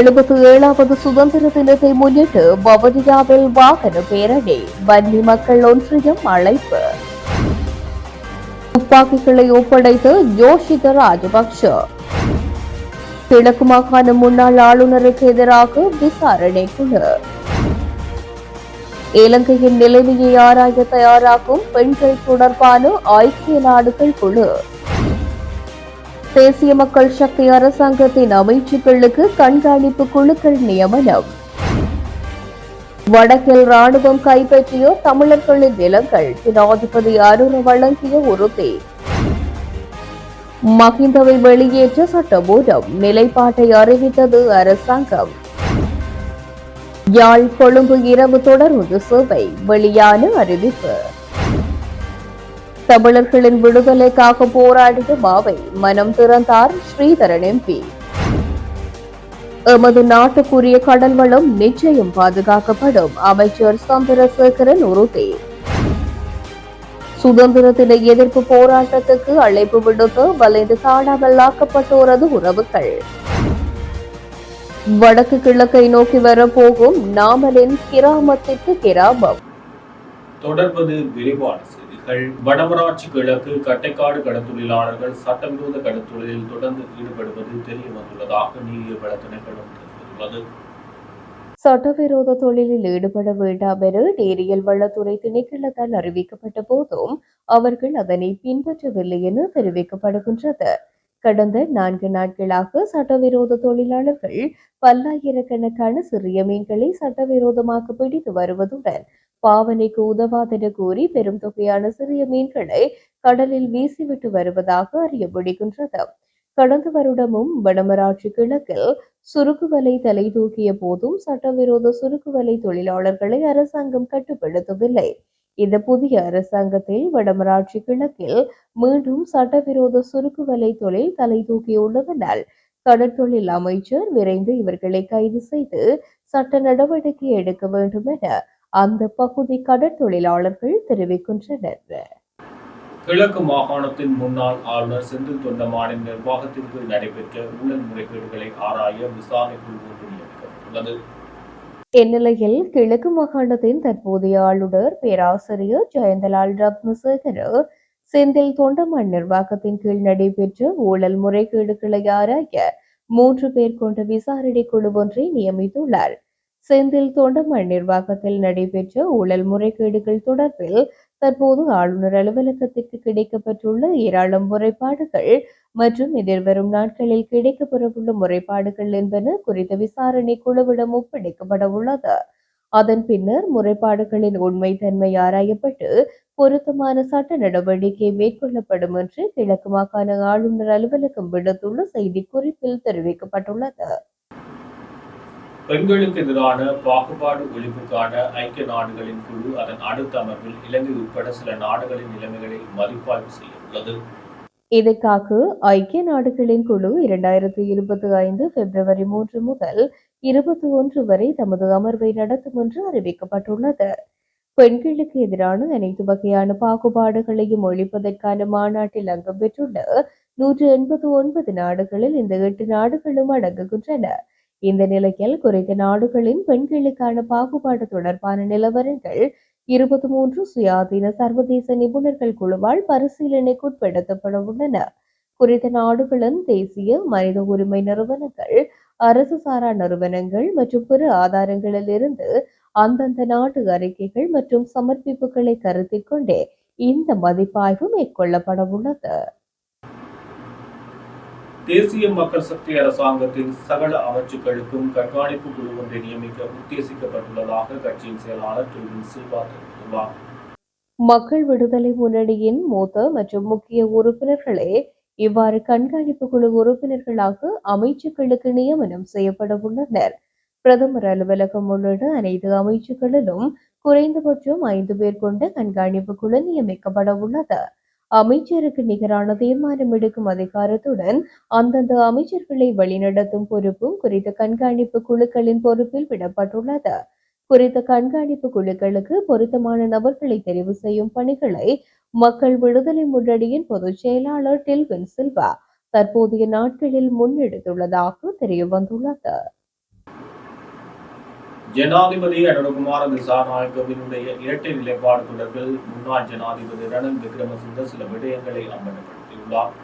எழுபத்தி ஏழாவது சுதந்திர தினத்தை முன்னிட்டு வவுனியாவில் வாகன பேரணி வன்னி மக்கள் ஒன்றியம் அழைப்பு துப்பாக்கிகளை ஒப்படைத்து யோஷித ராஜபக்ஷ கிழக்கு மாகாண முன்னாள் ஆளுநருக்கு எதிராக விசாரணை குழு இலங்கையின் நிலைமையை ஆராய தயாராகும் பெண்கள் தொடர்பான ஐக்கிய நாடுகள் குழு தேசிய மக்கள் சக்தி அரசாங்கத்தின் அமைச்சுக்களுக்கு கண்காணிப்பு குழுக்கள் நியமனம். வடக்கில் ராணுவம் கைப்பற்றிய தமிழர்களின் நிலங்கள் ஜனாதிபதி அருண் வழங்கிய உறுதி. மகிந்தவை வெளியேற்ற சட்டமூலம் நிலைப்பாட்டை அறிவித்தது அரசாங்கம். யாழ் கொழும்பு இரவு தொடர்ந்து சேவை வெளியான அறிவிப்பு. தமிழர்களின் விடுதலைக்காக போராடிய மாவை மனம் திறந்தார் ஸ்ரீதரன் எம்பி. எமது நாட்டுக்குரிய கடல் வளம் நிச்சயம் பாதுகாக்கப்படும். அமைச்சர் சந்திரசேகரன் உறுதி. சுதந்திர தின எதிர்ப்பு போராட்டத்துக்கு அழைப்பு விடுத்து வலைந்து காணாமல் ஆக்கப்பட்டோரது உறவுகள். வடக்கு கிழக்கை நோக்கி வரப்போகும் நாமலின் கிராமத்திற்கு கிராமம். தொடர்பது விரிவான தொழிலாளர்கள் வடமராட்சி கிழக்கு கட்டைக்காடு கடத்தொழிலாளர்கள் சட்டவிரோத கடத்தொழிலில் தொடர்ந்து ஈடுபடுவது தெரிய வந்துள்ளதாக நீரியவள திணைக்களம் தெரிவித்துள்ளது. சட்டவிரோத தொழிலில் ஈடுபட வேண்டாம் என நேரியல் வளத்துறை திணைக்களத்தால் அறிவிக்கப்பட்ட போதும் அவர்கள் அதனை பின்பற்றவில்லை என தெரிவிக்கப்படுகின்றது. கடந்த நான்கு நாட்களாக சட்டவிரோத தொழிலாளர்கள் பல்லாயிரக்கணக்கான சிறிய மீன்களை சட்டவிரோதமாக பிடித்து வருவதுடன் பாவனைக்கு உதவாதென கூறி பெரும் தொகையான சிறிய மீன்களை கடலில் வீசிவிட்டு வருவதாக அறியப்படுகின்றது. கடந்த வருடமும் வடமராட்சி கிழக்கில் சுருக்கு வலை தலை தூக்கிய போதும் சட்டவிரோத சுருக்கு வலை தொழிலாளர்களை அரசாங்கம் கட்டுப்படுத்தவில்லை. இந்த புதிய அரசாங்கத்தில் வடமராட்சி கிழக்கில் மீண்டும் சட்டவிரோத சுருக்கு வலை தொழில் தலை தூக்கியுள்ளதனால் கடற்தொழில் அமைச்சர் விரைந்து இவர்களை கைது செய்து சட்ட நடவடிக்கை எடுக்க வேண்டும் என அந்த பகுதி கடற்தொழிலாளர்கள் தெரிவிக்கின்றனர். கிழக்கு மாகாணத்தின் முன்னாள் ஆளுநர் செந்தில் தொண்டமானின் நிர்வாகத்தின் கீழ் நடைபெற்ற ஊழல் முறைகேடுகளை ஆராய விசாரணை குழு ஒன்று நியமிக்கப்பட்டுள்ளது. இந்நிலையில் கிழக்கு மாகாணத்தின் தற்போதைய ஆளுநர் பேராசிரியர் ஜெயந்தலால் ரத்னசேகர செந்தில் தொண்டமான் நிர்வாகத்தின் கீழ் நடைபெற்ற ஊழல் முறைகேடுகளை ஆராய மூன்று பேர் கொண்ட விசாரணை குழு ஒன்றை நியமித்துள்ளார். செந்தில் தொண்டமான் நிர்வாகத்தில் நடைபெற்ற ஊழல் முறைகேடுகள் தொடர்பில் தற்போது ஆளுநர் அலுவலகத்திற்கு கிடைக்கப்பட்டுள்ள ஏராளம் முறைப்பாடுகள் மற்றும் எதிர்வரும் நாட்களில் கிடைக்கப்பெறவுள்ள முறைப்பாடுகள் என்பன குறித்த விசாரணை குழுவிடம் ஒப்படைக்கப்பட உள்ளது. அதன் பின்னர் முறைப்பாடுகளின் உண்மைத்தன்மை ஆராயப்பட்டு பொருத்தமான சட்ட நடவடிக்கை மேற்கொள்ளப்படும் என்று கிழக்கு மாகாண ஆளுநர் அலுவலகம் விடுத்துள்ள செய்திக்குறிப்பில் தெரிவிக்கப்பட்டுள்ளது. பெண்களுக்கு எதிரான பாகுபாடு ஒழிப்புக்கான ஐக்கிய நாடுகளின் குழு அதன் அடுத்த அமர்வில் இலங்கை உட்பட சில நாடுகளின் நிலைமைகளை மதிப்பாய்வு செய்ய உள்ளது. இதற்காக ஐக்கிய நாடுகளின் குழு இரண்டாயிரத்தி இருபத்தி ஐந்து பிப்ரவரி மூன்று முதல் இருபத்தி ஒன்று வரை தமது அமர்வை நடத்தும் என்று அறிவிக்கப்பட்டுள்ளது. பெண்களுக்கு எதிரான அனைத்து வகையான பாகுபாடுகளையும் ஒழிப்பதற்கான மாநாட்டில் அங்கம் பெற்றுள்ள நூற்று எண்பத்தி ஒன்பது நாடுகளில் இந்த எட்டு நாடுகளும் அடங்குகின்றன. இந்த நிலையில் குறித்த நாடுகளின் பெண்களுக்கான பாகுபாடு தொடர்பான நிலவரங்கள் இருபத்தி மூன்று சுயாதீன சர்வதேச நிபுணர்கள் குழுவால் பரிசீலனைக்குட்படுத்தப்பட உள்ளன. குறித்த நாடுகளின் தேசிய மனித உரிமை நிறுவனங்கள் அரசு சாரா நிறுவனங்கள் மற்றும் பிற ஆதாரங்களில் இருந்து அந்தந்த நாட்டு அறிக்கைகள் மற்றும் சமர்ப்பிப்புகளை கருத்தில் கொண்டே இந்த மதிப்பாய்வு மேற்கொள்ளப்பட உள்ளது. தேசிய மக்கள் சக்தி அரசாங்கத்தின் சகல அமைச்சுக்களுக்கும் கண்காணிப்பு குழு ஒன்றை நியமிக்க உத்தேசிக்கப்பட்டுள்ளதாக கட்சியின் செயலாளர் டொல்வின் சில்வா தெரிவித்துள்ளார். மக்கள் விடுதலை முன்னணியின் மூத்த மற்றும் முக்கிய உறுப்பினர்களே இவ்வாறு கண்காணிப்பு குழு உறுப்பினர்களாக அமைச்சுக்களுக்கு நியமனம் செய்யப்பட உள்ளனர். பிரதமர் அலுவலகம் உள்ளிட்ட அனைத்து அமைச்சுக்களிலும் குறைந்தபட்சம் ஐந்து பேர் கொண்ட கண்காணிப்பு குழு நியமிக்கப்பட உள்ளது. அமைச்சருக்கு நிகரான தீர்மானம் எடுக்கும் அதிகாரத்துடன் அந்தந்த அமைச்சர்களை வழிநடத்தும் பொறுப்பும் குறித்த கண்காணிப்பு குழுக்களின் பொறுப்பில் விடப்பட்டுள்ளது. குறித்த கண்காணிப்பு குழுக்களுக்கு பொருத்தமான நபர்களை தெரிவு செய்யும் பணிகளை மக்கள் விடுதலை முன்னணியின் பொதுச் செயலாளர் டில்வின் சில்வா தற்போதைய நாட்களில் முன்னெடுத்துள்ளதாக தெரிய வந்துள்ளது ஜனாதிபதி அனுரகுமார திசாநாயக்கவினுடைய இரட்டை நிலைப்பாடு தொடர்பில் முன்னாள் ஜனாதிபதி ரணில் விக்ரமசிங்க சில விடயங்களை அம்பலப்படுத்தியுள்ளார்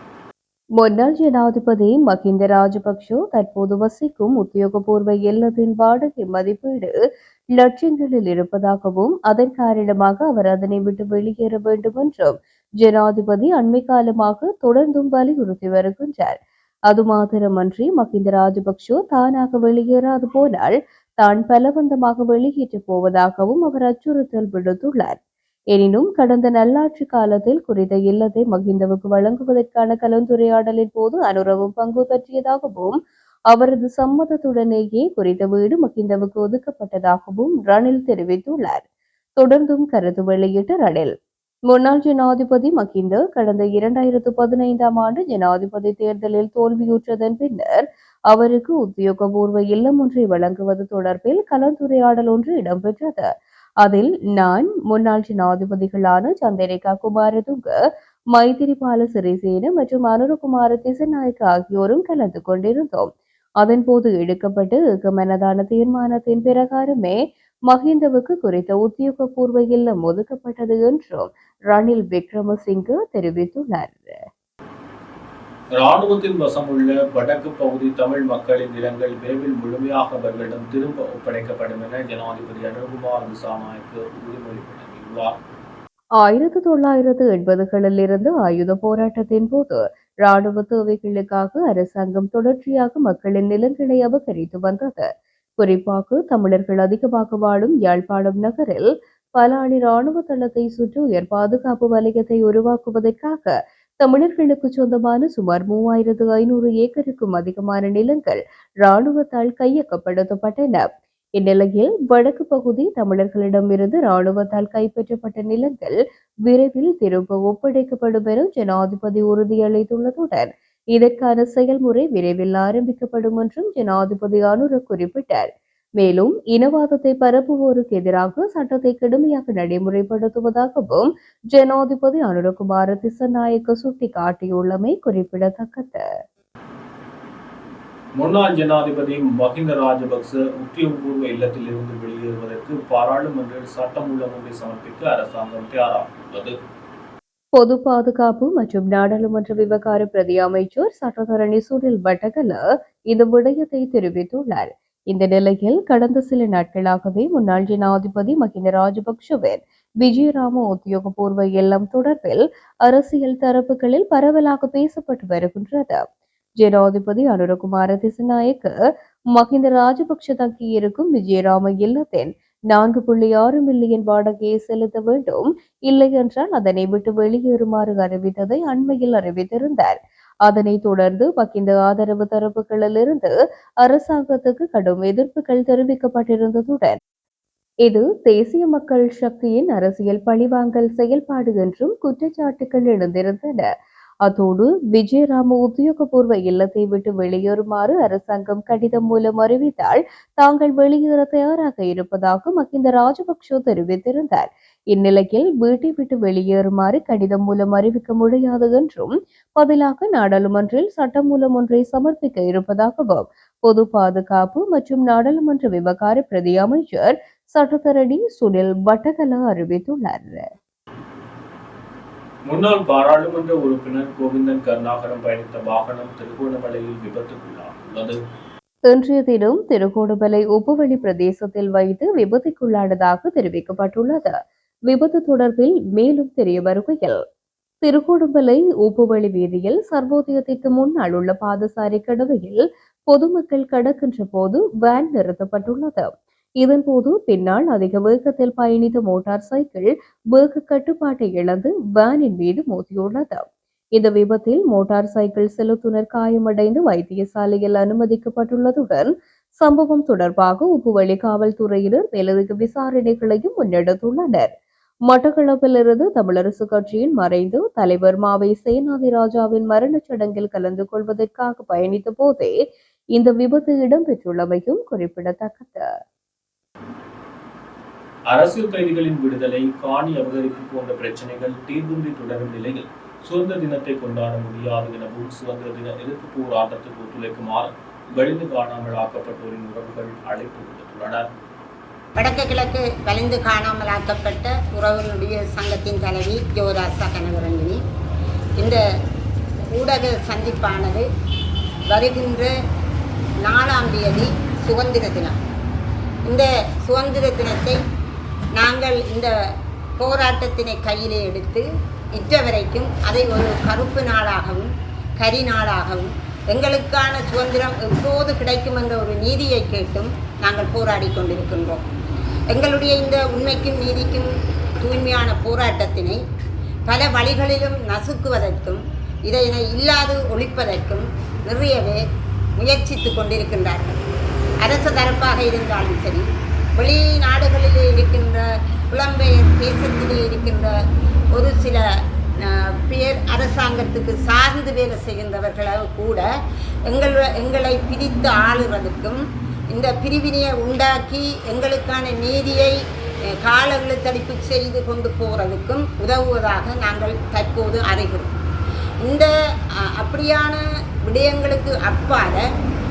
முன்னாள் ஜனாதிபதி மஹிந்த ராஜபக்ஷ தற்போது வசிக்கும் உத்தியோகபூர்வ இல்லத்தின் வாடகை மதிப்பீடு லட்சங்களில் இருப்பதாகவும் அதன் காரணமாக அவர் அதனை விட்டு வெளியேற வேண்டும் என்றும் ஜனாதிபதி அண்மை காலமாக தொடர்ந்தும் வலியுறுத்தி வருகின்றார். அது மாத்திரமன்றி மஹிந்த ராஜபக்ஷ தானாக வெளியேறாது போனால் தான் பலவந்தமாக வெளியேற்றப் போவதாகவும் அவர் அச்சுறுத்தல் விடுத்துள்ளார். எனினும் கடந்த நல்லாட்சி காலத்தில் குறித்த இல்லத்தை மகிந்தவுக்கு வழங்குவதற்கான கலந்துரையாடலின் போது அனுரவும் பங்கு பற்றியதாகவும் அவரது சம்மதத்துடனேயே குறித்த வீடு மகிந்தவுக்கு ஒதுக்கப்பட்டதாகவும் ரணில் தெரிவித்துள்ளார். தொடர்ந்தும் கருத்து வெளியிட்ட ரணில் முன்னாள் ஜனாதிபதி மகிந்த கடந்த இரண்டாயிரத்து பதினைந்தாம் ஆண்டு ஜனாதிபதி தேர்தலில் தோல்வியுற்றதன் பின்னர் அவருக்கு உத்தியோகபூர்வ இல்லம் ஒன்றை வழங்குவது தொடர்பில் கலந்துரையாடல் ஒன்று இடம்பெற்றது. அதில் நான் முன்னாள் ஜனாதிபதிகளான சந்திரிகா குமாரதுங்க மைத்திரிபால சிறிசேன மற்றும் அனுரகுமார திசநாயக்க ஆகியோரும் கலந்து கொண்டிருந்தோம். அதன்போது எடுக்கப்பட்டு ஏகமனதான தீர்மானத்தின் பிரகாரமே மஹிந்தவுக்கு குறித்த உத்தியோகபூர்வ இல்லம் ஒதுக்கப்பட்டது என்றும் ரணில் விக்ரமசிங்க தெரிவித்துள்ளார். இராணுவத்தின் வசமுள்ள வடக்கு பகுதி தமிழ் மக்களின் நிலங்கள் விரைவில் முழுமையாக அவர்களிடம் திரும்ப ஒப்படைக்கப்படும் என ஜனாதிபதி அனுகுமார் திசாநாயக்கு உறுதிமொழி வழங்கியுள்ளார் ஆயிரத்தி தொள்ளாயிரத்து எண்பதுகளிலிருந்து ஆயுத போராட்டத்தின் போது இராணுவ தேவைகளுக்காக அரசாங்கம் தொடர்ச்சியாக மக்களின் நிலங்களை அபகரித்து வந்தது. குறிப்பாக தமிழர்கள் அதிகமாக வாழும் யாழ்ப்பாணம் நகரில் பலாலி இராணுவ தளத்தை சுற்றி உயர் பாதுகாப்பு வலயத்தை உருவாக்குவதற்காக தமிழர்களுக்கு சொந்தமான சுமார் மூவாயிரத்து ஐநூறு ஏக்கருக்கும் அதிகமான நிலங்கள் இராணுவத்தால் கையகப்படுத்தப்பட்டன. இந்நிலையில் வடக்கு பகுதி தமிழர்களிடமிருந்து இராணுவத்தால் கைப்பற்றப்பட்ட நிலங்கள் விரைவில் திரும்ப ஒப்படைக்கப்படும் என ஜனாதிபதி உறுதியளித்துள்ளதுடன் இதற்கான செயல்முறை விரைவில் ஆரம்பிக்கப்படும் என்றும் ஜனாதிபதி அனுர குறிப்பிட்டார். மேலும் இனவாதத்தை பரப்புவோருக்கு எதிராக சட்டத்தை கடுமையாக நடைமுறைப்படுத்துவதாகவும் ஜனாதிபதி அனுரகுமார திசநாயக்க சுட்டிக்காட்டியுள்ளமை குறிப்பிடத்தக்கது. முன்னாள் ஜனாதிபதி மஹிந்த ராஜபக்ச உத்தியோகபூர்வ இல்லத்தில் இருந்து வெளியேறுவதற்கு பாராளுமன்றில் சட்டமூலம் ஒன்றை சமர்ப்பிக்க அரசாங்கம் தயாராகியுள்ளது. பொது பாதுகாப்பு மற்றும் நாடாளுமன்ற விவகார பிரதி அமைச்சர் சட்டத்தரணி சுனில் வட்டகல இந்த விடயத்தை தெரிவித்துள்ளார். இந்த நிலையில் கடந்த சில நாட்களாகவே முன்னாள் ஜனாதிபதி மஹிந்த ராஜபக்ஷவின் விஜயராம உத்தியோகபூர்வ இல்லம் தொடர்பில் அரசியல் தரப்புகளில் பரவலாக பேசப்பட்டு வருகின்றது. ஜனாதிபதி அனுரகுமார திசநாயக்க மஹிந்த ராஜபக்ஷ தங்கியிருக்கும் விஜயராம இல்லத்தின் நான்கு புள்ளி ஆறு மில்லியன் வாடகையை செலுத்த வேண்டும். இல்லை என்றால் அதனை விட்டு வெளியேறுமாறு அறிவித்ததை அண்மையில் அறிவித்திருந்தார். அதனைத் தொடர்ந்து மகிந்த ஆதரவு தரப்புகளிலிருந்து அரசாங்கத்துக்கு கடும் எதிர்ப்புகள் தெரிவிக்கப்பட்டிருந்ததுடன் இது தேசிய மக்கள் சக்தியின் அரசியல் பழிவாங்கல் செயல்பாடு என்றும் குற்றச்சாட்டுகள் எழுந்திருந்தன. அதோடு விஜயராம உத்தியோகபூர்வ இல்லத்தை விட்டு வெளியேறுமாறு அரசாங்கம் கடிதம் மூலம் அறிவித்தால் தாங்கள் வெளியேற தயாராக இருப்பதாக மஹிந்த ராஜபக்ஷ தெரிவித்திருந்தார். இந்நிலையில் வீட்டை விட்டு வெளியேறுமாறு கடிதம் மூலம் அறிவிக்க முடியாது என்றும் பதிலாக நாடாளுமன்றில் சட்டமூலம் ஒன்றை சமர்ப்பிக்க இருப்பதாகவும் பொது பாதுகாப்பு மற்றும் நாடாளுமன்ற விவகார பிரதி அமைச்சர் சட்டத்தரணி சுனில் வட்டகல அறிவித்துள்ளார். முன்னாள் பாராளுமன்ற உறுப்பினர் கோவிந்தன் கருணாகரம் பயணித்த வாகனம் திருகோணமலையில் விபத்துக்குள்ளாகியுள்ளது இன்றைய தினம் திருகோணமலை உப்புவெளி பிரதேசத்தில் வைத்து விபத்துக்குள்ளானதாக தெரிவிக்கப்பட்டுள்ளது. விபத்து தொடர்பில் மேலும் தெரிய வருகையில். திருகோணமலை உப்புவழி வீதியில் சர்வோதயத்திற்கு முன்னால் உள்ள பாதசாரி கடவையில் பொதுமக்கள் கடக்கின்ற போது வேன் நிறுத்தப்பட்டுள்ளது. இதன்போது பின்னால் அதிக வேகத்தில் பயணித்த மோட்டார் சைக்கிள் வேக கட்டுப்பாட்டை இழந்து வேனின் மீது மோதியுள்ளது. இந்த விபத்தில் மோட்டார் சைக்கிள் செலுத்துனர் காயமடைந்து வைத்தியசாலையில் அனுமதிக்கப்பட்டுள்ளதுடன் சம்பவம் தொடர்பாக உப்புவழி காவல்துறையினர் மேலதிக விசாரணைகளையும் முன்னெடுத்துள்ளனர். மட்டக்களப்பிலிருந்து தமிழரசு கட்சியின் மறைந்து தலைவர் மாவை சேனாதி ராஜாவின் மரணச் சடங்கில் கலந்து கொள்வதற்காக பயணித்த போதே இந்த விபத்து இடம்பெற்றுள்ளமையும் குறிப்பிடத்தக்கது. அரசியல் கைதிகளின் விடுதலை காணி அபகரிப்பு போன்ற பிரச்சனைகள் தீர்வின்றி தொடரும் நிலையில் சுதந்திர தினத்தை கொண்டாட முடியாது எனவும் சுதந்திர தின எதிர்ப்பு போராட்டத்துக்கு ஒத்துழைக்குமாறு வெளிந்து காணாமல் ஆக்கப்பட்டோரின் உறவுகள் அழைப்பு விடுத்துள்ளனர். வடக்கு கிழக்கு வலிந்து காணாமலாக்கப்பட்ட உறவுகளுடைய சங்கத்தின் தலைவி ஜோராசா கனகரஞ்சினி. இந்த ஊடக சந்திப்பானது வருகின்ற நாலாம் தேதி சுதந்திர தினம். இந்த சுதந்திர தினத்தை நாங்கள் இந்த போராட்டத்தினை கையிலே எடுத்து இற்ற வரைக்கும் அதை ஒரு கருப்பு நாளாகவும் கரி நாளாகவும் எங்களுக்கான சுதந்திரம் எப்போது கிடைக்கும் என்ற ஒரு நீதியை கேட்டும் நாங்கள் போராடி கொண்டிருக்கின்றோம். எங்களுடைய இந்த உண்மைக்கும் நீதிக்கும் தூய்மையான போராட்டத்தினை பல வழிகளிலும் நசுக்குவதற்கும் இதனை இல்லாது ஒழிப்பதற்கும் நிறையவே முயற்சித்து கொண்டிருக்கின்றார்கள். அரசு தரப்பாக இருந்தாலும் சரி வெளிநாடுகளிலே இருக்கின்ற புலம்பெயர் தேசத்திலே இருக்கின்ற ஒரு சில பேர் அரசாங்கத்துக்கு சார்ந்து வேலை செய்கின்றவர்களாக கூட எங்கள் எங்களை பிரித்து ஆளுவதற்கும் இந்த பிரிவினையை உண்டாக்கி எங்களுக்கான நீதியை அஹ், கால இழுத்தடிப்பு செய்து கொண்டு போகிறதுக்கும் உதவுவதாக நாங்கள் தற்போது அறிகிறோம். இந்த அப்படியான விடயங்களுக்கு அப்பால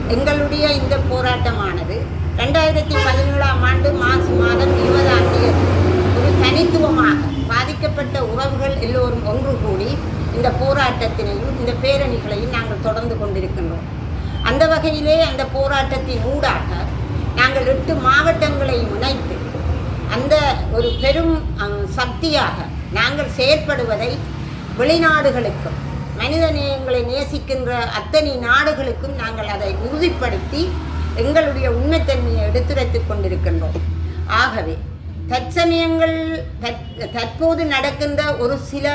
எங்களுடைய இந்த போராட்டமானது ரெண்டாயிரத்தி பதினேழாம் ஆண்டு மார்ச் மாதம் இருபதாம் தேதி ஒரு தனித்துவமாக பாதிக்கப்பட்ட உறவுகள் எல்லோரும் ஒன்று கூடி இந்த போராட்டத்தினையும் இந்த பேரணிகளையும் நாங்கள் தொடர்ந்து கொண்டிருக்கின்றோம். அந்த வகையிலே அந்த போராட்டத்தின் ஊடாக நாங்கள் எட்டு மாவட்டங்களை இணைத்து அந்த ஒரு பெரும் சக்தியாக நாங்கள் செயற்படுவதை வெளிநாடுகளுக்கும் மனித நேயங்களை நேசிக்கின்ற அத்தனை நாடுகளுக்கும் நாங்கள் அதை உறுதிப்படுத்தி எங்களுடைய உண்மைத்தன்மையை எடுத்துரைத்துக் கொண்டிருக்கின்றோம். ஆகவே தற்சமயங்கள் தற்- தற்போது நடக்கின்ற ஒரு சில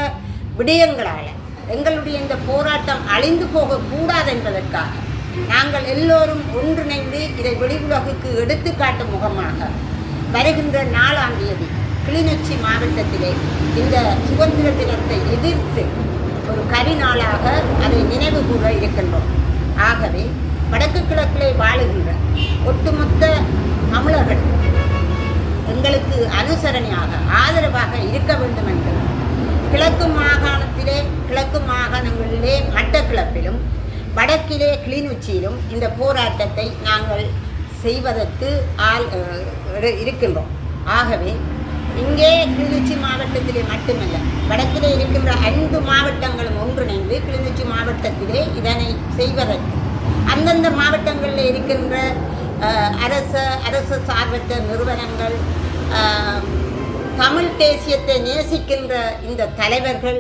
விடயங்களால் எங்களுடைய இந்த போராட்டம் அழிந்து போகக்கூடாது என்பதற்காக நாங்கள் எல்லோரும் ஒன்றிணைந்து இதை வெளி உலகுக்கு எடுத்துக்காட்டும் முகமாக வருகின்ற நாலாம் தேதி கிளிநொச்சி மாவட்டத்திலே இந்த சுதந்திர தினத்தை எதிர்த்து ஒரு கரிநாளாக அதை நினைவு கூற இருக்கின்றோம். ஆகவே வடக்கு கிழக்கிலே வாழுகின்ற ஒட்டுமொத்த தமிழர்கள் எங்களுக்கு அனுசரணையாக ஆதரவாக இருக்க வேண்டும் என்று கிழக்கு மாகாணத்திலே கிழக்கு மாகாணங்களிலே மட்டக்கிழப்பிலும் வடக்கிலே கிளிநொச்சியிலும் இந்த போராட்டத்தை நாங்கள் செய்வதற்கு ஆள் இருக்கின்றோம். ஆகவே இங்கே கிளிநொச்சி மாவட்டத்திலே மட்டுமல்ல வடக்கிலே இருக்கின்ற ஐந்து மாவட்டங்களும் ஒன்றிணைந்து கிளிநொச்சி மாவட்டத்திலே இதனை செய்வதற்கு அந்தந்த மாவட்டங்களில் இருக்கின்ற அஹ், அரச அரசு சார்பற்ற நிறுவனங்கள் தமிழ் தேசியத்தை நேசிக்கின்ற இந்த தலைவர்கள்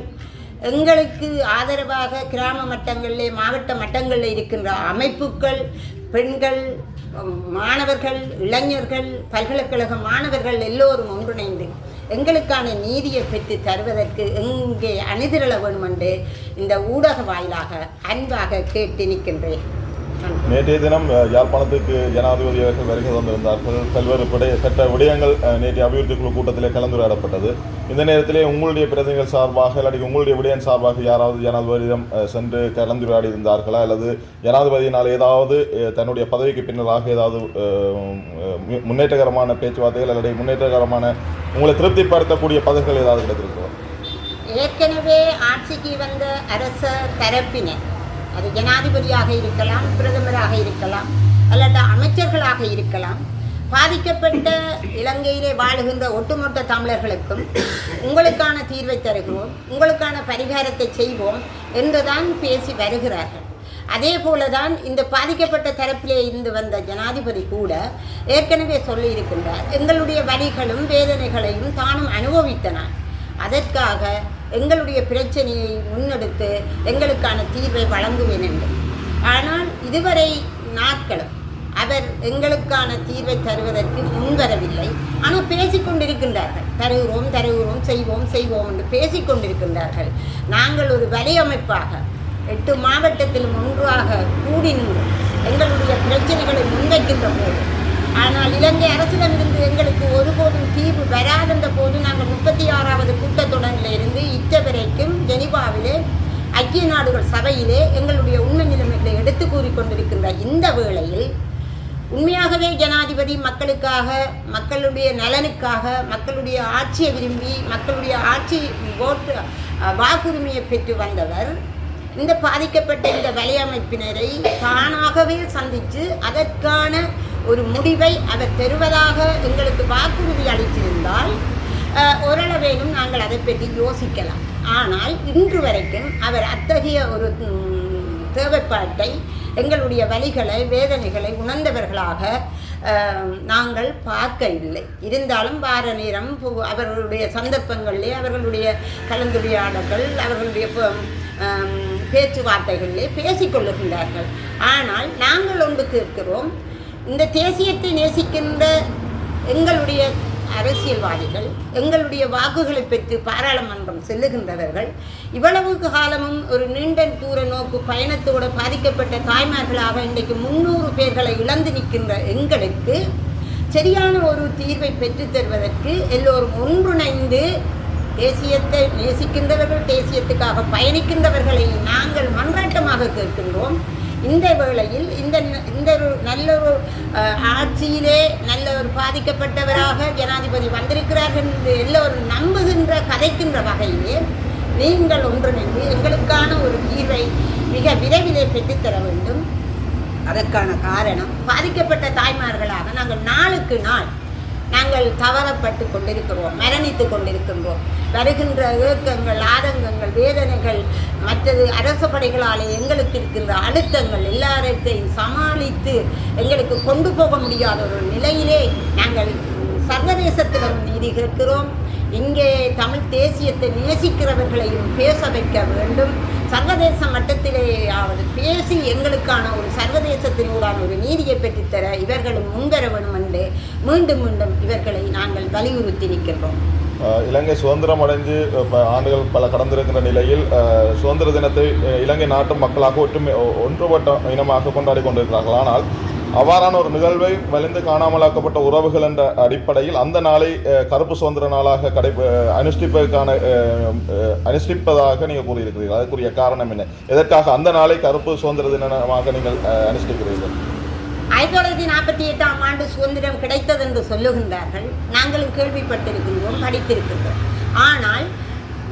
எங்களுக்கு ஆதரவாக கிராம மட்டங்களிலே மாவட்ட மட்டங்களில் இருக்கின்ற அமைப்புகள் பெண்கள் மாணவர்கள் இளைஞர்கள் பல்கலைக்கழக மாணவர்கள் எல்லோரும் ஒன்றிணைந்து எங்களுக்கான நீதியை பெற்று தருவதற்கு எங்கே அணிதிரள வேண்டும் என்று இந்த ஊடக வாயிலாக அன்பாக கேட்டு நிற்கின்றேன். நேற்றைய தினம் யாழ்ப்பாணத்துக்கு ஜனாதிபதி அவர்கள் வருகை தந்திருந்தார்கள் பல்வேறு விடய சட்ட விடயங்கள் நேற்று நேற்றைய அபிவிருத்தி குழு கூட்டத்திலே கலந்துரையாடப்பட்டது. இந்த நேரத்திலே உங்களுடைய பிரதிநிதிகள் சார்பாக இல்லாட்டி உங்களுடைய விடயம் சார்பாக யாராவது ஜனாதிபதியிடம் சென்று கலந்துரையாடி இருந்தார்களா அல்லது ஜனாதிபதியினால் ஏதாவது தன்னுடைய பதவிக்கு பின்னராக ஏதாவது முன்னேற்றகரமான பேச்சுவார்த்தைகள் அல்லது முன்னேற்றகரமான உங்களை திருப்திப்படுத்தக்கூடிய பதவிகள் ஏதாவது கிடைத்திருக்கிறோம் ஏற்கனவே ஆட்சிக்கு வந்த அரச தரப்பினர் அது ஜனாதிபதியாக இருக்கலாம் பிரதமராக இருக்கலாம் அல்லது அமைச்சர்களாக இருக்கலாம். பாதிக்கப்பட்ட இலங்கையிலே வாழுகின்ற ஒட்டுமொத்த தமிழர்களுக்கும் உங்களுக்கான தீர்வை தருகிறோம் உங்களுக்கான பரிகாரத்தை செய்வோம் என்றுதான் பேசி வருகிறார்கள். அதே போல தான் இந்த பாதிக்கப்பட்ட தரப்பிலே இருந்து வந்த ஜனாதிபதி கூட ஏற்கனவே சொல்லியிருக்கின்றார் எங்களுடைய வழிகளும் வேதனைகளையும் தானும் அனுபவித்தனார். அதற்காக எங்களுடைய பிரச்சனையை முன்னெடுத்து எங்களுக்கான தீர்வை வழங்குவேன் என்று. ஆனால் இதுவரை நாட்களும் அவர் எங்களுக்கான தீர்வை தருவதற்கு முன்வரவில்லை. ஆனால் பேசிக்கொண்டிருக்கின்றார்கள். தருகிறோம் தருகிறோம் செய்வோம் செய்வோம் என்று பேசிக்கொண்டிருக்கின்றார்கள். நாங்கள் ஒரு வலையமைப்பாக எட்டு மாவட்டத்தில் ஒன்றாக கூடி நின்று எங்களுடைய பிரச்சனைகளை முன்வைக்கின்ற போது ஆனால் இலங்கை அரசிடமிருந்து எங்களுக்கு ஒருபோதும் தீர்வு வராதென்ற போது நாங்கள் முப்பத்தி ஆறாவது கூட்டத்தொடரில் இருந்து இத்த வரைக்கும் ஜெனிவாவிலே ஐக்கிய நாடுகள் சபையிலே எங்களுடைய உண்மை நிலைமைகளை எடுத்து கூறிக்கொண்டிருக்கின்ற இந்த வேளையில் உண்மையாகவே ஜனாதிபதி மக்களுக்காக மக்களுடைய நலனுக்காக மக்களுடைய ஆட்சியை விரும்பி மக்களுடைய ஆட்சி ஓட்டு வாக்குரிமையை பெற்று வந்தவர் இந்த பாதிக்கப்பட்ட இந்த வலையமைப்பினரை தானாகவே சந்தித்து அதற்கான ஒரு முடிவை அவர் பெறுவதாக எங்களுக்கு வாக்குறுதி அளித்திருந்தால் ஓரளவேனும் நாங்கள் அதை பற்றி யோசிக்கலாம். ஆனால் இன்று வரைக்கும் அவர் அத்தகைய ஒரு தேவைப்பாட்டை எங்களுடைய வழிகளை வேதனைகளை உணர்ந்தவர்களாக நாங்கள் பார்க்க இல்லை. இருந்தாலும் வார நேரம் அவர்களுடைய சந்தர்ப்பங்களிலே அவர்களுடைய கலந்துரையாடல்கள் அவர்களுடைய பேச்சுவார்த்தைகளிலே பேசிக்கொள்ளுகின்றார்கள் ஆனால் நாங்கள் ஒன்று கேட்கிறோம் இந்த தேசியத்தை நேசிக்கின்ற எங்களுடைய அரசியல்வாதிகள் எங்களுடைய வாக்குகளை பெற்று பாராளுமன்றம் செல்லுகின்றவர்கள் இவ்வளவு காலமும் ஒரு நீண்ட தூர நோக்கு பயணத்தோடு பாதிக்கப்பட்ட தாய்மார்களாக இன்றைக்கு முன்னூறு பேர்களை இழந்து நிற்கின்ற எங்களுக்கு சரியான ஒரு தீர்வை பெற்றுத்தருவதற்கு எல்லோரும் ஒன்றிணைந்து தேசியத்தை நேசிக்கின்றவர்கள் தேசியத்துக்காக பயணிக்கின்றவர்களை நாங்கள் மன்றாட்டமாக கேட்கின்றோம். இந்த வேளையில் இந்த இந்த ஒரு நல்ல ஒரு ஆட்சியிலே நல்ல ஒரு பாதிக்கப்பட்டவராக ஜனாதிபதி வந்திருக்கிறார்கள் என்று எல்லோரும் நம்புகின்ற கதைக்கின்ற வகையிலே நீங்கள் ஒன்றிணைந்து எங்களுக்கான ஒரு தீர்வை மிக விரைவிலே பெற்றுத்தர வேண்டும். அதற்கான காரணம் பாதிக்கப்பட்ட தாய்மார்களாக நாங்கள் நாளுக்கு நாள் நாங்கள் தவறப்பட்டு கொண்டிருக்கிறோம் மரணித்து கொண்டிருக்கின்றோம். வருகின்ற ஏக்கங்கள் ஆதங்கங்கள் வேதனைகள் மற்றது அரச படைகளாலே எங்களுக்கு இருக்கின்ற அழுத்தங்கள் எல்லாத்தையும் சமாளித்து எங்களுக்கு கொண்டு போக முடியாத ஒரு நிலையிலே நாங்கள் சர்வதேசத்திடம் நீதி கேட்கிறோம். இங்கே தமிழ் தேசியத்தை நேசிக்கிறவர்களையும் பேச வைக்க வேண்டும். சர்வதேச மட்டத்திலேயாவது பேசி எங்களுக்கான ஒரு சர்வதேசத்தினூடான ஒரு நீதியை பெற்றுத்தர இவர்களும் முன்வர வேண்டும் என்று மீண்டும் மீண்டும் இவர்களை நாங்கள் வலியுறுத்தி நிற்கின்றோம். இலங்கை சுதந்திரம் அடைந்து ஆண்டுகள் பல கடந்திருக்கின்ற நிலையில் சுதந்திர தினத்தை இலங்கை நாட்டு மக்களாக ஒற்றுமை ஒன்றுபட்ட இனமாக கொண்டாடி கொண்டிருக்கிறார்கள். ஆனால் அவ்வாறான ஒரு நிகழ்வை வலிந்து காணாமலாக்கப்பட்ட உறவுகள் என்ற அடிப்படையில் அந்த நாளை கருப்பு சுதந்திர நாளாக கடை அனுஷ்டிப்பதற்கான அனுஷ்டிப்பதாக நீங்கள் கூறியிருக்கிறீர்கள். அதற்குரிய காரணம் என்ன? எதற்காக அந்த நாளை கருப்பு சுதந்திர தினமாக நீங்கள் அனுஷ்டிக்கிறீர்கள்? ஆயிரத்தி தொள்ளாயிரத்தி நாற்பத்தி எட்டாம் ஆண்டு சுதந்திரம் கிடைத்தது என்று சொல்லுகின்றார்கள். நாங்களும் கேள்விப்பட்டிருக்கின்றோம் படித்திருக்கின்றோம். ஆனால்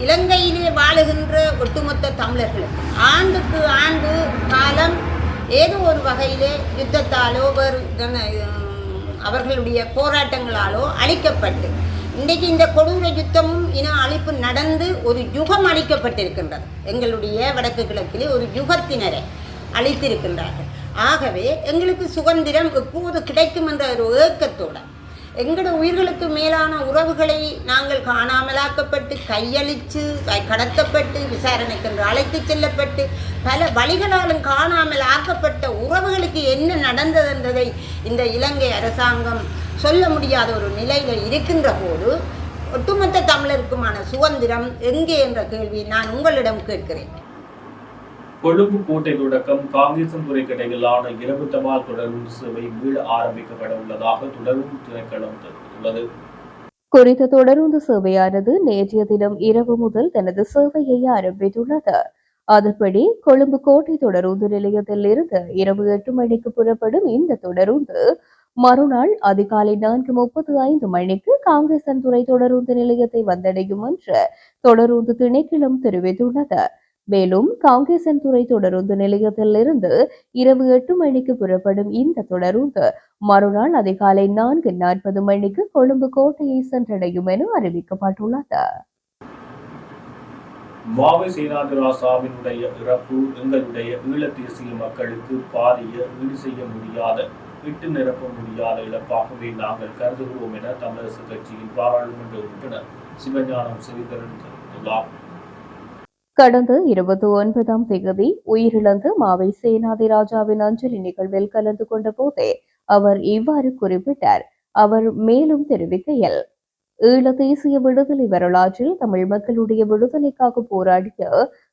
இலங்கையிலே வாழுகின்ற ஒட்டுமொத்த தமிழர்களுக்கு ஆண்டுக்கு ஆண்டு காலம் ஏதோ ஒரு வகையிலே யுத்தத்தாலோ வேறு அவர்களுடைய போராட்டங்களாலோ அழிக்கப்பட்டு இன்றைக்கு இந்த கொடூர யுத்தமும் இன அழிப்பு நடந்து ஒரு யுகம் அளிக்கப்பட்டிருக்கின்றது எங்களுடைய வடக்கு கிழக்கிலே ஒரு யுகத்தினரை அழித்திருக்கின்றார்கள். ஆகவே எங்களுக்கு சுதந்திரம் எப்போது கிடைக்கும் என்ற ஒரு ஏக்கத்தோட எங்களோட உயிர்களுக்கு மேலான உறவுகளை நாங்கள் காணாமலாக்கப்பட்டு கையளித்து கடத்தப்பட்டு விசாரணைக்கென்று அழைத்துச் செல்லப்பட்டு பல வழிகளாலும் காணாமல் ஆக்கப்பட்ட உறவுகளுக்கு என்ன நடந்ததென்றதை இந்த இலங்கை அரசாங்கம் சொல்ல முடியாத ஒரு நிலையில் இருக்கின்ற போது ஒட்டுமொத்த தமிழருக்குமான சுதந்திரம் எங்கே என்ற கேள்வி நான் உங்களிடம் கேட்கிறேன். கொழும்பு கோட்டை தொடக்கம் காங்கேசன் இடையிலான இரவு தபால் தொடரும் சேவை மீள ஆரம்பிக்கப்பட உள்ளதாக தொடரும் திணைக்களம் தெரிவித்துள்ளது. குறித்த தொடருந்து சேவையானது நேற்றைய தினம் இரவு முதல் தனது சேவையை ஆரம்பித்துள்ளது. அதன்படி கொழும்பு கோட்டை தொடருந்து நிலையத்தில் இருந்து இரவு எட்டு மணிக்கு புறப்படும் இந்த தொடருந்து மறுநாள் அதிகாலை நான்கு முப்பத்தி ஐந்து மணிக்கு காங்கேசன்துறை தொடருந்து நிலையத்தை வந்தடையும் என்று தொடருந்து திணைக்களம் தெரிவித்துள்ளது. மேலும் காங்கேசன்துறை தொடருந்து நிலையத்திலிருந்து இரவு எட்டு மணிக்கு புறப்படும் இந்த தொடருந்து மறுநாள் அதிகாலை நான்கு நாற்பது மணிக்கு கொழும்பு கோட்டையை சென்றடையும் என அறிவிக்கப்பட்டுள்ளது. மாவை சீனாதிராசாவினுடைய இறப்பு எங்களுடைய ஈழத் தேசிய மக்களுக்கு பாரிய ஈடு செய்ய முடியாத விட்டு நிரப்ப முடியாத இழப்பாகவே நாங்கள் கருதுகிறோம் என தமிழரசு கட்சியின் பாராளுமன்ற உறுப்பினர் சிவஞானம் சிறிதரன் தெரிவித்துள்ளார். கடந்த இருபத்தி ஒன்பதாம் தேதி உயிரிழந்த மாவை சேனாதிராஜாவின் அஞ்சலி நிகழ்வில் கலந்து கொண்ட போதே அவர் இவ்வாறு குறிப்பிட்டார். அவர் மேலும் தெரிவிக்கையில் ஈழ தேசிய விடுதலை வரலாற்றில் தமிழ் மக்களுடைய விடுதலைக்காக போராடிய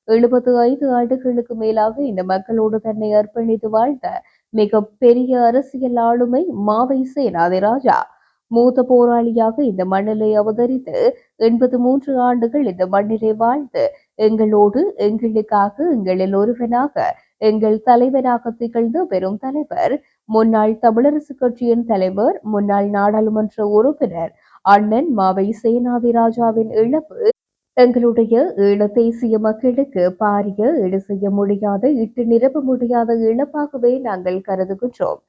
எழுபத்து ஐந்து ஆண்டுகளுக்கு மேலாக இந்த மக்களோடு தன்னை அர்ப்பணித்து வாழ்ந்த மிக பெரிய அரசியல் ஆளுமை மாவை சேனாதிராஜா மூத்த போராளியாக இந்த மண்ணிலே அவதரித்து எண்பத்து மூன்று ஆண்டுகள் இந்த மண்ணிலே வாழ்ந்து எங்களோடு எங்களுக்காக எங்களில் ஒருவனாக எங்கள் தலைவராக திகழ்ந்த பெரும் தலைவர் முன்னாள் தமிழரசு கட்சியின் தலைவர் முன்னாள் நாடாளுமன்ற உறுப்பினர் அண்ணன் மாவை சேனாதிராஜாவின் இழப்பு எங்களுடைய ஈழ தேசிய மக்களுக்கு பாரிய ஈடு செய்ய முடியாத இட்டு நிரப்ப முடியாத இழப்பாகவே நாங்கள் கருதுகின்றோம்.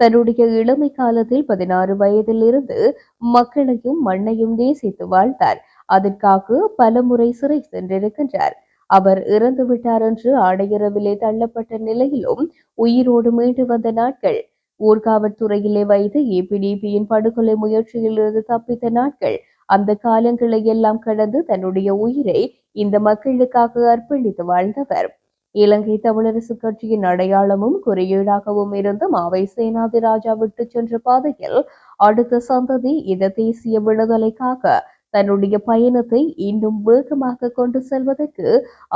தன்னுடைய இளமை காலத்தில் பதினாறு வயதில் இருந்து மக்களையும் மண்ணையும் நேசித்து வாழ்ந்தார். அதற்காக பலமுறை சிறை சென்றிருக்கின்றார். அவர் இறந்து விட்டார் என்று ஆடையரவிலே தள்ளப்பட்ட நிலையிலும் உயிரோடு மீண்டு வந்த நாட்கள் ஊர்காவற்துறையிலே வைத்து ஏபிடிபியின் படுகொலை முயற்சியில் இருந்து தப்பித்த நாட்கள் அந்த காலங்களை எல்லாம் கடந்து தன்னுடைய உயிரை இந்த மக்களுக்காக அர்ப்பணித்து வாழ்ந்தவர். இலங்கை தமிழரசு கட்சியின் அடையாளமும் குறியீடாகவும் இருந்த மாவை சேனாதி ராஜா விட்டு சென்ற பாதையில் அடுத்த சந்ததி இந்த தேசிய விடுதலைக்காக தன்னுடைய பயணத்தை இன்னும் வேகமாக கொண்டு செல்வதற்கு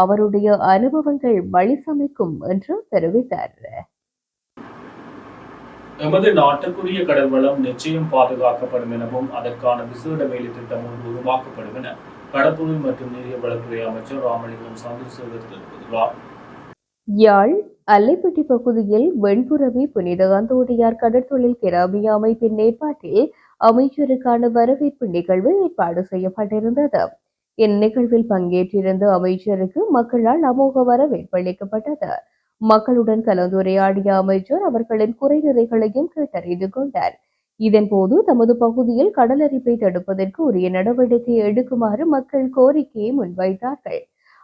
அவருடைய அனுபவங்கள் வழி சமைக்கும் என்று தெரிவித்தார். எமது நாட்டுக்குரிய கடல் வளம் நிச்சயம் பாதுகாக்கப்படும் எனவும் அதற்கான விசேட வேலை திட்டம் ஒன்று உருவாக்கப்படும் என கடற்பொருள் மற்றும் நீரியவளத்துறை அமைச்சர் ராமலிங்கம் சந்திரசேகர் தெரிவித்துள்ளார். யாழ் அல்லைப்பட்டி பகுதியில் வெண்புறவி புனிதகாந்தோடையார் கடற்தொழில் கிராமிய அமைப்பின் ஏற்பாட்டில் அமைச்சருக்கான வரவேற்பு நிகழ்வு ஏற்பாடு செய்யப்பட்டிருந்தது. இந்நிகழ்வில் பங்கேற்றிருந்த அமைச்சருக்கு மக்களால் அமோக வரவேற்பு அளிக்கப்பட்டது. மக்களுடன் கலந்துரையாடிய அமைச்சர் அவர்களின் குறைநிறைகளையும் கேட்டறிந்து கொண்டார். இதன்போது தமது பகுதியில் கடலரிப்பை தடுப்பதற்கு உரிய நடவடிக்கை எடுக்குமாறு மக்கள் கோரிக்கையை முன்வைத்தார்கள்.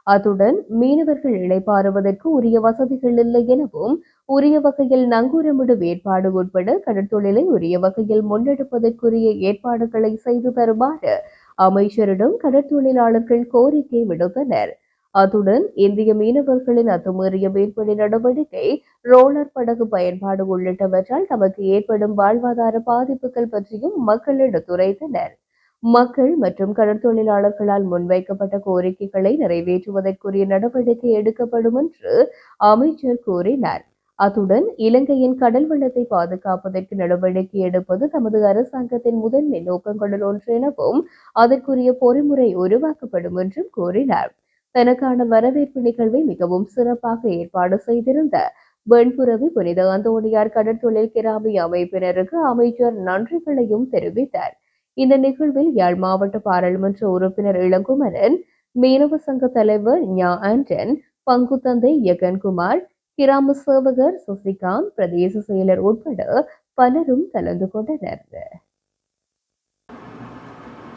அத்துடன் மீனவர்கள் இளைப்பாறுவதற்கு உரிய வசதிகள் இல்லை எனவும் உரிய வகையில் நங்கூரமிடும் ஏற்பாடு உட்பட கடற்தொழிலை உரிய வகையில் முன்னெடுப்பதற்குரிய ஏற்பாடுகளை செய்து தருமாறு அமைச்சரிடம் கடற்தொழிலாளர்கள் கோரிக்கை விடுத்தனர். அத்துடன் இந்திய மீனவர்களின் அத்துமீறிய மீன்பிடி நடவடிக்கை ரோலர் படகு பயன்பாடு உள்ளிட்டவற்றால் தமக்கு ஏற்படும் வாழ்வாதார பாதிப்புகள் பற்றியும் மக்கள் எடுத்துரைத்தனர் மக்கள் மற்றும் கடற்தொழிலாளர்களால் முன்வைக்கப்பட்ட கோரிக்கைகளை நிறைவேற்றுவதற்குரிய நடவடிக்கை எடுக்கப்படும் என்று அமைச்சர் கூறினார். அத்துடன் இலங்கையின் கடல் வளத்தை பாதுகாப்பதற்கு நடவடிக்கை எடுப்பது தமது அரசாங்கத்தின் முதன்மை நோக்கங்களில் ஒன்று எனவும் அதற்குரிய பொறிமுறை உருவாக்கப்படும் என்றும் கூறினார். தனக்கான வரவேற்பு நிகழ்வை மிகவும் சிறப்பாக ஏற்பாடு செய்திருந்த வெண்புறவி புனித அந்தோணியார் கடற்தொழில் கிராமி அமைப்பினருக்கு அமைச்சர் நன்றிகளையும் தெரிவித்தார். இந்த நிகழ்வில் யாழ் மாவட்ட பாராளுமன்ற உறுப்பினர் இளங்குமரன் மீனவ சங்க தலைவர் ஞா ஆண்டன் பங்குத்தந்தை யகன்குமார் கிராம சேவகர் சசிகாந்த் பிரதேச செயலர் உட்பட பலரும் கலந்து கொண்டனர்.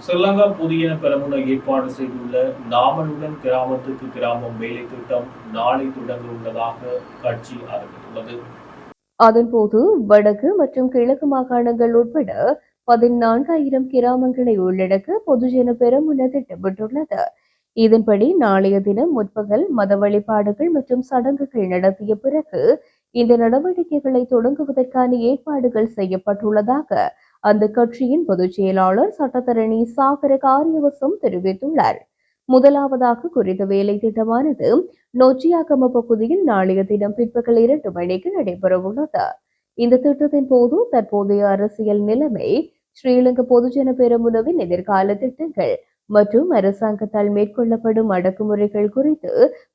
ஸ்ரீலங்கா புதிய பெரமுன ஏற்பாடு செய்துள்ள நாமலுடன் கிராமத்துக்கு கிராமம் வேலை திட்டம் நாளை தொடங்க உள்ளதாக கட்சி அறிவித்துள்ளது. அதன்போது வடக்கு மற்றும் கிழக்கு மாகாணங்கள் உட்பட பதினான்காயிரம் கிராமங்களை உள்ளடக்க பொதுஜன பெரமுன திட்டமிட்டுள்ளது இதன்படி நாளைய தினம் முற்பகல் மத வழிபாடுகள் மற்றும் சடங்குகள் நடத்திய பிறகு இந்த நடவடிக்கைகளை தொடங்குவதற்கான ஏற்பாடுகள் செய்யப்பட்டுள்ளதாக அந்த கட்சியின் பொதுச் செயலாளர் சட்டத்தரணி சாகர காரியவசம் தெரிவித்துள்ளார். முதலாவதாக குறித்த வேலை திட்டமானது நொச்சியாகம பகுதியில் நாளைய தினம் பிற்பகல் இரண்டு மணிக்கு நடைபெறவுள்ளது. இந்த திட்டத்தின் போது தற்போதைய அரசியல் நிலைமை ஸ்ரீலங்கா பொதுஜன பெரமுனவின் எதிர்கால திட்டங்கள் மற்றும் அரசாங்கத்தால் மேற்கொள்ளப்படும் அடக்குமுறைகள் குறித்து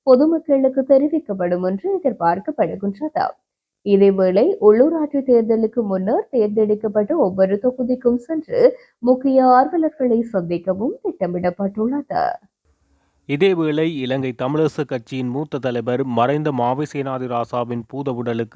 பொதுமக்களுக்கு தெரிவிக்கப்படும் என்று எதிர்பார்க்கப்படுகின்றது. இதேவேளை உள்ளூராட்சி தேர்தலுக்கு முன்னர் தேர்ந்தெடுக்கப்பட்ட ஒவ்வொரு தொகுதிக்கும் சென்று முக்கிய ஆர்வலர்களை சந்திக்கவும் திட்டமிடப்பட்டுள்ளது. இதேவேளை இலங்கை தமிழரசுக் கட்சியின் மூத்த தலைவர் மறைந்த மாவை சேனாதி ராசாவின்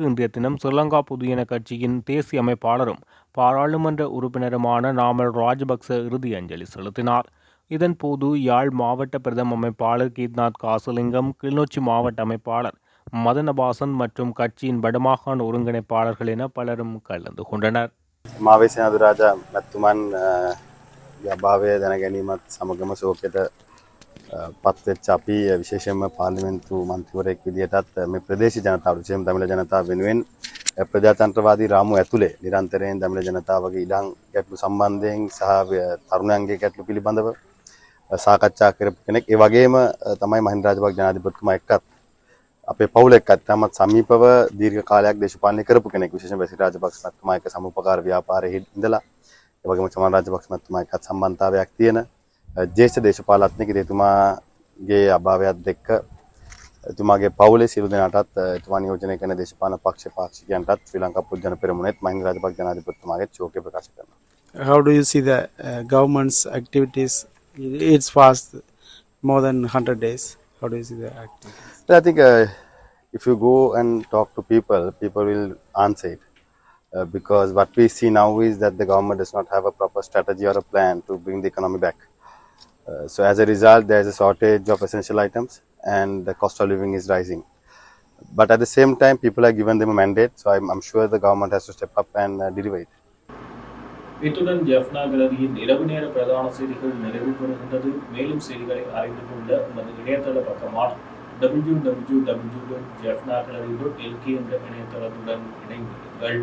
இன்றைய தினம் ஸ்ரீலங்கா புதுயன கட்சியின் தேசிய அமைப்பாளரும் பாராளுமன்ற உறுப்பினருமான நாமல் ராஜபக்ச இறுதி அஞ்சலி செலுத்தினார். இதன்போது யாழ் மாவட்ட பிரதம அமைப்பாளர் கீத்நாத் காசலிங்கம் கிளிநொச்சி மாவட்ட அமைப்பாளர் மதனபாசன் மற்றும் கட்சியின் வடமாகாண ஒருங்கிணைப்பாளர்கள் என பலரும் கலந்து கொண்டனர். மாவை சேனாதிராஜா மத்துமான் ಭಾವೇ ನನಗೆ සෝකයට පත්වෙච් අපි විශේෂම පාර්ලිමෙන්තු මන්තිවරෙක් විදිහටත් මේ ප්‍රදේශ ජනතාව විශේෂම දමිළ ජනතාව වෙනුවෙන් ප්‍රජාතන්ත්‍රවාදී රාමු ඇතුළේ නිරන්තරයෙන් දමිළ ජනතාවගේ ඉඩම් ගැටලු සම්බන්ධයෙන් සහ තරුණයන්ගේ ගැටලු පිළිබඳව සාකච්ඡා කරපු කෙනෙක්. ඒ වගේම තමයි මහින්ද රාජපක්ෂ ජනාධිපතිතුමා එක්කත් අපේ පවුල එක්කත් තමත් සමීපව දීර්ඝ කාලයක් දේශපාලනය කරපු කෙනෙක්. විශේෂයෙන් වැසි රාජපක්ෂ මහත්මයා එක්ක සමුපකාර ව්‍යාපාරයේ ඉඳලා ඒ වගේම චමන් රාජපක්ෂ මහත්මයා එක්කත් සම්බන්ධතාවයක් තියෙන ජේෂ්ඨ දේශපාලඥයෙක් එතුමාගේ අභාවයත් එක්ක එතුමාගේ පවුලේ සියලු දෙනාටත් එතුමා නියෝජනය කරන දේශපාලන පක්ෂ පාක්ෂිකයන්ටත් ශ්‍රී ලංකා පොදු ජන පෙරමුණෙත් මහින්ද රාජපක්ෂ ජනාධිපතිතුමාගේ ශෝකය ප්‍රකාශ කරනවා how do you see the uh, government's activities? It's past more than 100 days. How do you see the activities? I think uh, if you go and talk to people, people will answer it. uh, because what we see now is that the government does not have a proper strategy or a plan to bring the economy back. Uh, so as a result, there is a shortage of essential items and the cost of living is rising. But at the same time, people are given them a mandate, so I'm, I'm sure the government has to step up and uh, deliver it. இத்துடன் ஜெஃப்னா கலதியின் இரவு நேர பிரதான செய்திகள் நிறைவு பெறுகின்றது மேலும் செய்திகளை அறிந்து கொள்ள உமது இணையதள பக்கமான W W W dot Jaffna Kalathi dot LK என்ற இணையதளத்துடன் இணைந்திருங்கள்